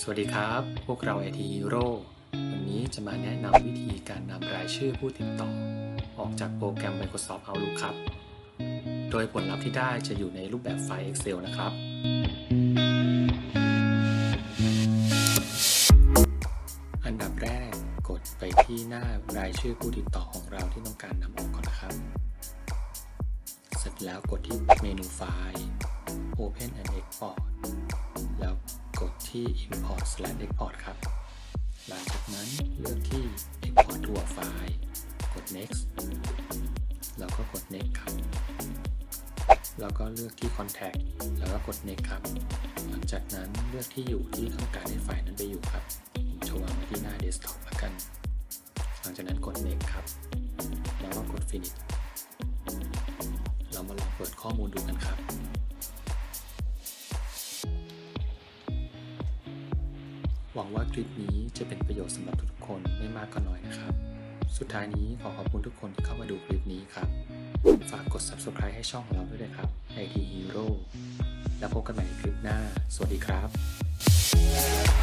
สวัสดีครับ พวกเรา IT Hero วันนี้จะมาแนะนำวิธีการนำรายชื่อผู้ติดต่อ ออกจากโปรแกรม Microsoft Outlook ครับ โดยผลลัพธ์ที่ได้จะอยู่ในรูปแบบไฟล์ Excel นะครับ อันดับแรกกดไปที่หน้ารายชื่อผู้ติดต่อของเราที่ต้องการนำออกก่อนนะครับ เสร็จแล้วกดที่เมนูไฟล์ Open and Export ที่ Import slash Export ครับ หลังจากนั้นเลือกที่ Export to a file กด Next แล้วก็กด Next ครับ แล้วก็เลือกที่ Contact แล้วก็กด Next ครับ หลังจากนั้นเลือกที่อยู่ที่ต้องการให้ไฟล์นั้นไปอยู่ครับผมจะวางไว้ที่หน้า Desktop ละกัน หลังจากนั้นกด Next ครับ แล้วก็กด Finish เรามาลองเปิดข้อมูลดูกันครับ หวังว่าคลิปนี้จะเป็นประโยชน์สำหรับทุกคนไม่มากก็น้อยนะครับ สุดท้ายนี้ขอขอบคุณทุกคนที่เข้ามาดูคลิปนี้ครับ ฝากกด subscribe ให้ช่องของเราด้วยนะครับ IT Hero แล้วพบกันใหม่ในคลิปหน้า สวัสดีครับ